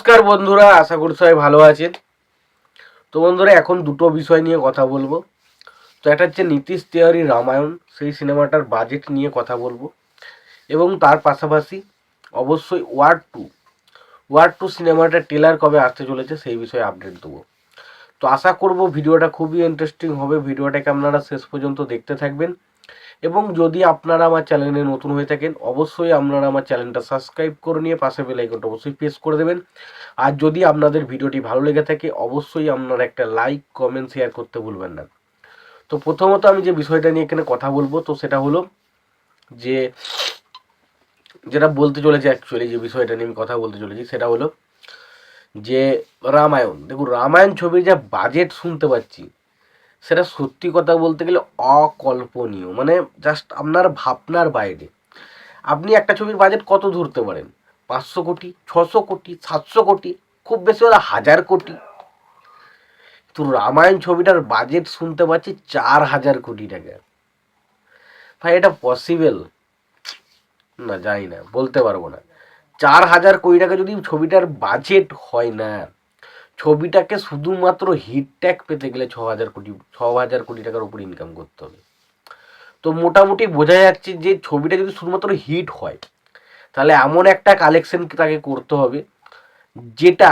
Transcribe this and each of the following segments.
নমস্কার বন্ধুরা, আশা করি সবাই ভালো আছেন। তো বন্ধুরা, এখন দুটো বিষয় নিয়ে কথা বলব। তো একটা হচ্ছে নীতিশ তিওয়ারি রামায়ণ, সেই সিনেমাটার বাজেট নিয়ে কথা বলব। এবং তার পাশাপাশি অবশ্যই ওয়ার টু ওয়ার টু সিনেমাটার টেলার কবে আসতে চলেছে সেই বিষয়ে আপডেট দেবো। তো আশা করব ভিডিওটা খুবই ইন্টারেস্টিং হবে। ভিডিওটাকে আপনারা শেষ পর্যন্ত দেখতে থাকবেন। এবং যদি আপনারা আমার চ্যানেলে নতুন হয়ে থাকেন, অবশ্যই আপনারা আমার চ্যানেলটা সাবস্ক্রাইব করে নিয়ে পাশে বেল আইকনটা অবশ্যই প্রেস করে দেবেন। আর যদি আপনাদের ভিডিওটি ভালো লেগে থাকে, অবশ্যই আপনারা একটা লাইক, কমেন্ট, শেয়ার করতে ভুলবেন না। তো প্রথমত আমি যে বিষয়টা নিয়ে এখানে কথা বলব, তো সেটা হলো যে, যেটা বলতে চলেছে অ্যাকচুয়ালি যে বিষয়টা নিয়ে আমি কথা বলতে চলেছি, সেটা হলো যে রামায়ণ। দেখুন, রামায়ণ ছবির যা বাজেট শুনতে পাচ্ছি সেটা সত্যি কথা বলতে গেলে অকল্পনীয়। মানে জাস্ট আপনার ভাবনার বাইরে। আপনি একটা ছবির বাজেট কত ধরতে পারেন? পাঁচশো কোটি, ছশো কোটি, সাতশো কোটি, খুব বেশি হলে হাজার কোটি। তো রামায়ণ ছবিটার বাজেট শুনতে পাচ্ছি চার হাজার কোটি টাকা। ভাই, এটা পসিবল না, জানি না, বলতে পারব না। চার হাজার কোটি টাকা যদি ছবিটার বাজেট হয় না ছবিটাকে শুধুমাত্র হিট ট্যাগ পেতে গেলে ছ হাজার কোটি, ছ হাজার কোটি টাকার উপর ইনকাম করতে হবে। তো মোটামুটি বোঝা যাচ্ছে যে ছবিটা যদি শুধুমাত্র হিট হয়, তাহলে এমন একটা কালেকশন তাকে করতে হবে, যেটা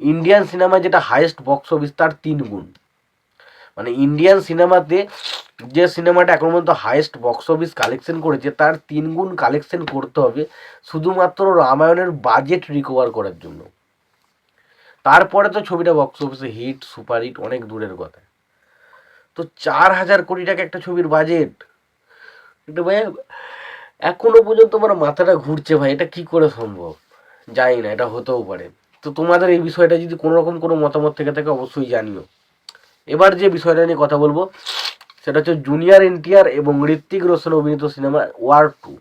ইন্ডিয়ান সিনেমা যেটা হাইয়েস্ট বক্স অফিস তার তিন গুণ। মানে ইন্ডিয়ান সিনেমাতে যে সিনেমাটা এখন পর্যন্ত হাইয়েস্ট বক্স অফিস কালেকশন করেছে, তার তিন গুণ কালেকশন করতে হবে শুধুমাত্র রামায়ণের বাজেট রিকভার করার জন্য। তারপরে তো ছবিটা বক্স অফিসে হিট সুপার হিট অনেক দূরের কথা। তো চার হাজার কোটি টাকা একটা ছবির বাজেট এটা ভাই, এখনও পর্যন্ত আমার মাথাটা ঘুরছে ভাই, এটা কি করে সম্ভব? জানি না, এটা হতেও পারে। তো তোমাদের এই বিষয়টা যদি কোনো রকম কোনো মতামত থেকে থাকে, অবশ্যই জানিও। এবার যে বিষয়টা নিয়ে কথা বলব, সেটা হচ্ছে জুনিয়র এনটিআর এবং ঋত্বিক রোশন অভিনীত সিনেমা ওয়ার টু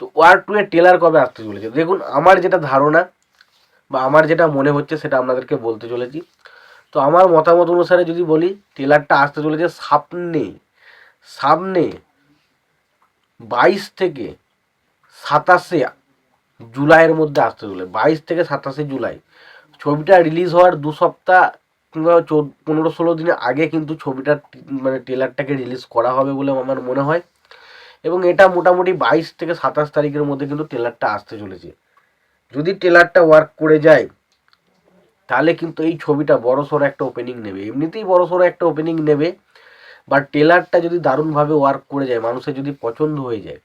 তো ওয়ার টু এর টেলার কবে আসতে চলেছে? দেখুন, আমার যেটা ধারণা বা আমার যেটা মনে হচ্ছে সেটা আপনাদেরকে বলতে চলেছি। তো আমার মতামত অনুসারে যদি বলি টেলারটা আসতে চলেছে সামনে সামনে বাইশ থেকে সাতাশে জুলাইয়ের মধ্যে আসতে চলে বাইশ থেকে সাতাশে জুলাই। ছবিটা রিলিজ হওয়ার দু সপ্তাহ কিংবা চোদ্দ পনেরো ষোলো দিনের আগে কিন্তু ছবিটার মানে ট্রেলারটাকে রিলিজ করা হবে বলে আমার মনে হয়। এবং এটা মোটামুটি বাইশ থেকে সাতাশ তারিখের মধ্যে কিন্তু ট্রেলারটা আসতে চলেছে। যদি টেলারটা ওয়ার্ক করে যায়, তাহলে কিন্তু এই ছবিটা বড় সড়ো একটা ওপেনিং নেবে। এমনিতেই বড় সড়ো একটা ওপেনিং নেবে বা টেলারটা যদি দারুণভাবে ওয়ার্ক করে যায়, মানুষের যদি পছন্দ হয়ে যায়,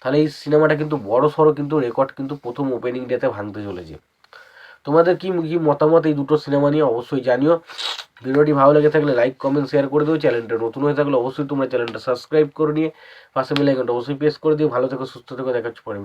তাহলে এই সিনেমাটা কিন্তু বড় সড়ো কিন্তু রেকর্ড কিন্তু প্রথম ওপেনিং ডেতে ভাঙতে চলেছে। তোমাদের কি কি মতামত এই দুটো সিনেমা নিয়ে অবশ্যই জানিও। ভিডিওটি ভালো লেগে থাকলে লাইক কমেন্ট শেয়ার করে দিও। চ্যানেলটা নতুন হয়ে থাকলে অবশ্যই তোমরা চ্যানেলটা সাবস্ক্রাইব করে নিয়ে পাশে বেল আইকনটা অবশ্যই প্রেস করে দিও। ভালো থেকো, সুস্থ থেকো দেখাচ্ছ পরে